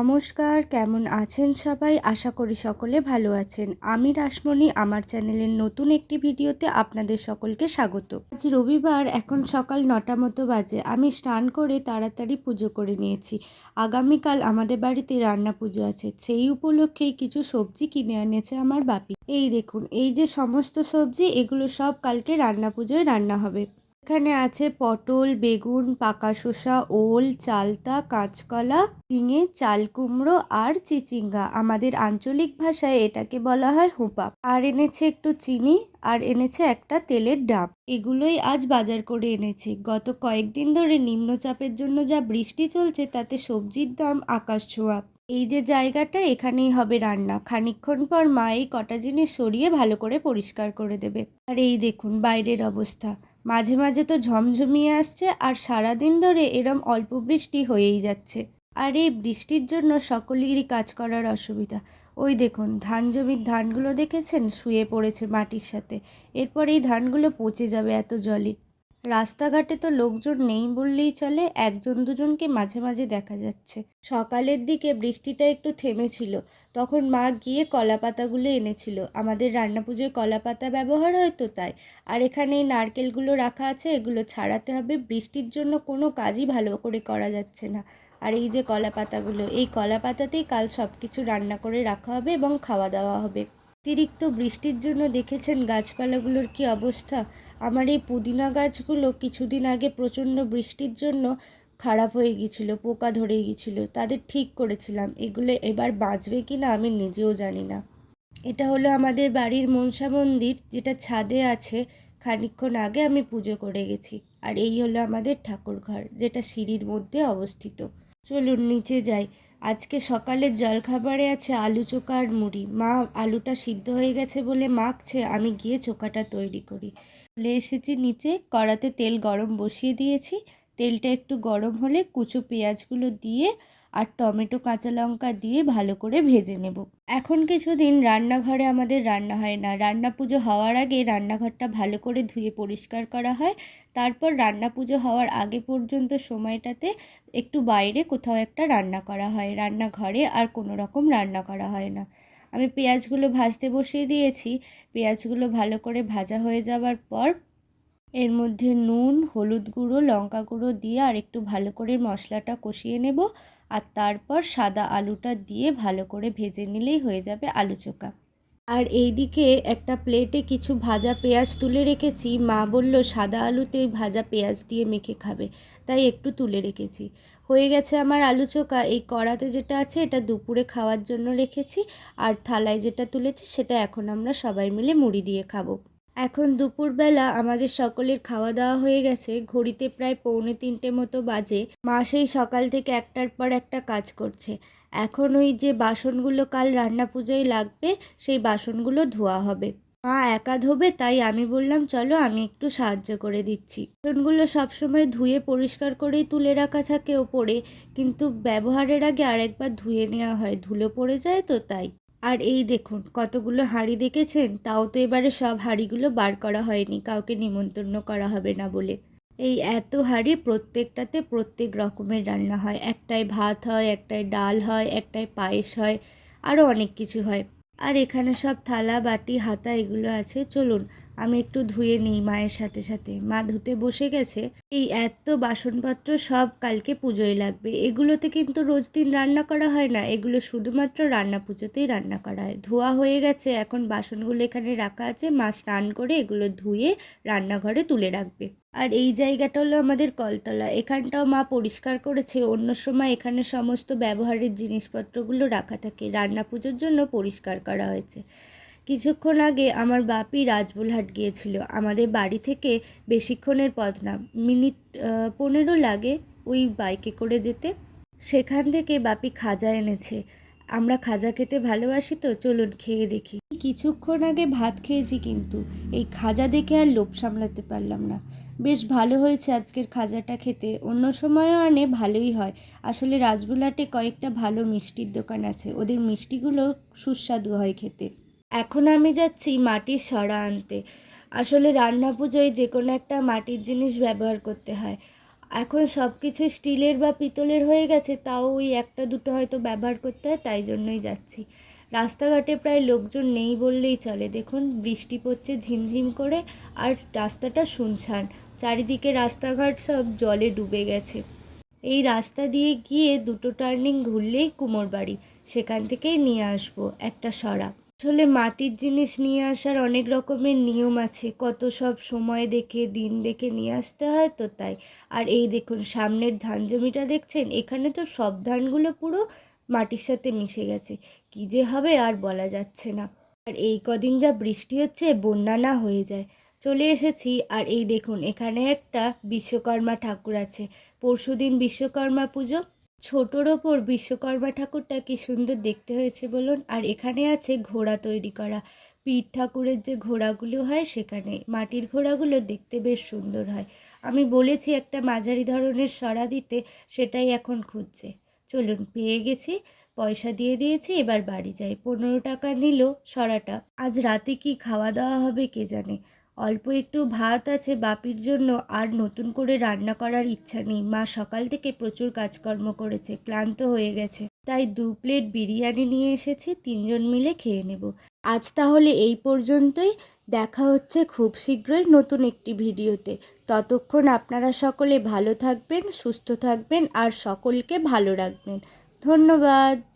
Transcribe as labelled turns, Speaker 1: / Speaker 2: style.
Speaker 1: নমস্কার, কেমন আছেন সবাই? আশা করি সকলে ভালো আছেন। আমি রাসমণি, আমার চ্যানেলের নতুন একটি ভিডিওতে আপনাদের সকলকে স্বাগত। আজ রবিবার, এখন সকাল নটা মতো বাজে। আমি স্নান করে তাড়াতাড়ি পুজো করে নিয়েছি। আগামীকাল আমাদের বাড়িতে রান্না পুজো আছে। সেই উপলক্ষেই কিছু সবজি কিনে এনেছে আমার বাপি। এই দেখুন, এই যে সমস্ত সবজি, এগুলো সব কালকে রান্না পুজোয় রান্না হবে। এখানে আছে পটল, বেগুন, পাকা শসা, ওল, চালতা, কাঁচকলা ঝিঙে চাল কুমড়ো আর চিচিঙ্গা। আমাদের আঞ্চলিক ভাষায় এটাকে বলা হয় হোঁপা আর এনেছে একটু চিনি, আর এনেছে একটা তেলের ডাব। এগুলোই আজ বাজার করে এনেছি। গত কয়েকদিন ধরে নিম্নচাপের জন্য যা বৃষ্টি চলছে, তাতে সবজির দাম আকাশ ছোঁয়া। এই যে জায়গাটা, এখানেই হবে রান্না। খানিকক্ষণ পর মা এই কটা জিনিস সরিয়ে ভালো করে পরিষ্কার করে দেবে। আর এই দেখুন, বাইরের অবস্থা। মাঝে মাঝে তো ঝমঝমিয়ে আসছে আর সারাদিন ধরে এরম অল্প বৃষ্টি হয়েই যাচ্ছে। আর এই বৃষ্টির জন্য সকলেরই কাজ করার অসুবিধা। ওই দেখুন, ধান জমির ধানগুলো দেখেছেন? শুয়ে পড়েছে মাটির সাথে। এরপর এই ধানগুলো পচে যাবে এত জলে। রাস্তাঘাটে তো লোকজন নেই বললেই চলে, একজন দুজনকে মাঝে মাঝে দেখা যাচ্ছে। সকালের দিকে বৃষ্টিটা একটু থেমেছিল, তখন মা গিয়ে কলা পাতাগুলো এনেছিল। আমাদের রান্না পুজোয় কলা পাতা ব্যবহার হয় তো তাই, আর এখানে এই নারকেলগুলো রাখা আছে, এগুলো ছাড়াতে হবে। বৃষ্টির জন্য কোনো কাজই ভালো করে করা যাচ্ছে না। আর এই যে কলা পাতাগুলো এই কলা পাতাতেই কাল সব কিছু রান্না করে রাখা হবে এবং খাওয়া দাওয়া হবে। অতিরিক্ত বৃষ্টির জন্য দেখেছেন গাছপালাগুলোর কি অবস্থা? আমার এই পুদিনা গাছগুলো কিছুদিন আগে প্রচণ্ড বৃষ্টির জন্য খারাপ হয়ে গিয়েছিল, পোকা ধরে গিয়েছিল। তাদের ঠিক করেছিলাম। এগুলো এবার বাঁচবে কি না আমি নিজেও জানি না। এটা হলো আমাদের বাড়ির মনসা মন্দির, যেটা ছাদে আছে। খানিকক্ষণ আগে আমি পুজো করে গেছি। আর এই হলো আমাদের ঠাকুর ঘর, যেটা সিঁড়ির মধ্যে অবস্থিত। চলুন নিচে যাই। আজকে সকালের জলখাবারে আছে আলু চোখা আর মুড়ি। মা আলুটা সিদ্ধ হয়ে গেছে বলে মাখছে, আমি গিয়ে চোখাটা তৈরি করি। চলে এসেছি নিচে। কড়াতে তেল গরম বসিয়ে দিয়েছি। তেলটা একটু গরম হলে কুচো পেঁয়াজগুলো দিয়ে আর টমেটো, কাঁচা লঙ্কা দিয়ে ভালো করে ভেজে নেব। এখন কিছুদিন রান্নাঘরে আমাদের রান্না হয় না। রান্না পুজো হওয়ার আগে রান্নাঘরটা ভালো করে ধুয়ে পরিষ্কার করা হয়। তারপর রান্না পুজো হওয়ার আগে পর্যন্ত সময়টাতে একটু বাইরে কোথাও একটা রান্না করা হয়। রান্নাঘরে আর কোনো রকম রান্না করা হয় না। আমি পেঁয়াজগুলো ভাজতে বসিয়ে দিয়েছি। পেঁয়াজগুলো ভালো করে ভাজা হয়ে যাওয়ার পর এর মধ্যে নুন, হলুদ গুঁড়ো, লঙ্কা গুঁড়ো দিয়ে আর একটু ভালো করে মশলাটা কষিয়ে নেব। আর তারপর সাদা আলুটা দিয়ে ভালো করে ভেজে নিলেই হয়ে যাবে আলু চোখা আর এইদিকে একটা প্লেটে কিছু ভাজা পেঁয়াজ তুলে রেখেছি। মা বলল, সাদা আলুতে ওই ভাজা পেঁয়াজ দিয়ে মেখে খাবে। তাই একটু তুলে রেখেছি। হয়ে গেছে আমার আলু চোখা। এই কড়াতে যেটা আছে, এটা দুপুরে খাওয়ার জন্য রেখেছি। আর থালায় যেটা তুলেছি, সেটা এখন আমরা সবাই মিলে মুড়ি দিয়ে খাব। এখন দুপুরবেলা আমাদের সকলের খাওয়া দাওয়া হয়ে গেছে। ঘড়িতে প্রায় পৌনে তিনটে মতো বাজে। মা সেই সকাল থেকে একটার পর একটা কাজ করছে। এখন ওই যে বাসনগুলো কাল রান্না পুজোয় লাগবে, সেই বাসনগুলো ধোয়া হবে। মা একা ধোবে, তাই আমি বললাম, চলো আমি একটু সাহায্য করে দিচ্ছি। বাসনগুলো সবসময় ধুয়ে পরিষ্কার করেই তুলে রাখা থাকে ওপরে, কিন্তু ব্যবহারের আগে আরেকবার ধুয়ে নেওয়া হয়। ধুলো পড়ে যায় তো তাই। আর এই দেখুন, কতগুলো হাঁড়ি দেখেছেন? তাও তো এবারে সব হাঁড়িগুলো বার করা হয়নি, কাউকে নিমন্ত্রণ করা হবে না বলে। এই এত হাঁড়ি প্রত্যেকটাতে প্রত্যেক রকমের রান্না হয়। একটাই ভাত হয় একটাই ডাল হয় একটাই পায়েস হয় আরও অনেক কিছু হয়। আর এখানে সব থালা, বাটি, হাতা এগুলো আছে। চলুন আমি একটু ধুয়ে নিই মায়ের সাথে সাথে। মা ধুতে বসে গেছে। এই এত বাসনপত্র সব কালকে পুজোয় লাগবে। এগুলোতে কিন্তু রোজ দিন রান্না করা হয় না। এগুলো শুধুমাত্র রান্না পুজোতেই রান্না করা হয়। ধোয়া হয়ে গেছে। এখন বাসনগুলো এখানে রাখা আছে। মা স্নান করে এগুলো ধুয়ে রান্নাঘরে তুলে রাখবে। আর এই জায়গাটা হলো আমাদের কলতলা। এখানটাও মা পরিষ্কার করেছে। অন্য সময় এখানে সমস্ত ব্যবহারের জিনিসপত্রগুলো রাখা থাকে। রান্না পুজোর জন্য পরিষ্কার করা হয়েছে। কিছুক্ষণ আগে আমার বাপি রাজবুলহাট গিয়েছিল। আমাদের বাড়ি থেকে বেশিক্ষণের পথ না। মিনিট পনেরো লাগে ওই বাইকে করে যেতে। সেখান থেকে বাপি খাজা এনেছে। আমরা খাজা খেতে ভালোবাসি তো, চলুন খেয়ে দেখি। কিছুক্ষণ আগে ভাত খেয়েছি কিন্তু। এই খাজা দেখে আর লোভ সামলাতে পারলাম না। বেশ ভালো হয়েছে আজকের খাজাটা খেতে। অন্য সময়ও আনে, ভালোই হয়। আসলে রাজবুলাটে কয়েকটা ভালো মিষ্টির দোকান আছে। ওদের মিষ্টিগুলো সুস্বাদু হয় খেতে। এখন আমি যাচ্ছি মাটির সরা আনতে। আসলে রান্না পুজোয় যে কোনো একটা মাটির জিনিস ব্যবহার করতে হয়। এখন সব কিছু স্টিলের বা পিতলের হয়ে গেছে, তাও ওই একটা দুটো হয়তো ব্যবহার করতে হয়, তাই জন্যই যাচ্ছি। রাস্তাঘাটে প্রায় লোকজন নেই বললেই চলে। দেখুন, বৃষ্টি পড়ছে ঝিমঝিম করে আর রাস্তাটা শুনশান। চারিদিকে রাস্তাঘাট সব জলে ডুবে গেছে। এই রাস্তা দিয়ে গিয়ে দুটো টার্নিং ঘুরলেই কুমোর বাড়ি সেখান থেকেই নিয়ে আসব একটা সরা। আসলে মাটির জিনিস নিয়ে আসার অনেক রকমের নিয়ম আছে। কত সব সময় দেখে, দিন দেখে নিয়ে আসতে হয় তো তাই। আর এই দেখুন, সামনের ধান জমিটা দেখছেন? এখানে তো সব ধানগুলো পুরো মাটির সাথে মিশে গেছে। কী যে হবে আর বলা যাচ্ছে না। আর এই কদিন যা বৃষ্টি হচ্ছে, বন্যা না হয়ে যায়। চলে এসেছি। আর এই দেখুন, এখানে একটা বিশ্বকর্মা ঠাকুর আছে। পরশুদিন বিশ্বকর্মা পুজো। ছোটোর ওপর বিশ্বকর্মা ঠাকুরটা কি সুন্দর দেখতে হয়েছে বলুন। আর এখানে আছে ঘোড়া তৈরি করা। পীর ঠাকুরের যে ঘোড়াগুলো হয় সেখানে মাটির ঘোড়াগুলো দেখতে বেশ সুন্দর হয়। আমি বলেছি একটা মাঝারি ধরনের সরা দিতে, সেটাই এখন খুঁজছে। চলুন, পেয়ে গেছি, পয়সা দিয়ে দিয়েছি, এবার বাড়ি যাই। পনেরো টাকা নিল সরাটা। আজ রাতে কি খাওয়া দাওয়া হবে কে জানে? অল্প একটু ভাত আছে বাপির জন্য আর নতুন করে রান্না করার ইচ্ছা নেই। মা সকাল থেকে প্রচুর কাজকর্ম করেছে, ক্লান্ত হয়ে গেছে। তাই দু প্লেট বিরিয়ানি নিয়ে এসেছি, তিনজন মিলে খেয়ে নেব। আজ তাহলে এই পর্যন্তই। দেখা হচ্ছে খুব শীঘ্রই নতুন একটি ভিডিওতে। ততক্ষণ আপনারা সকলে ভালো থাকবেন, সুস্থ থাকবেন আর সকলকে ভালো রাখবেন। ধন্যবাদ।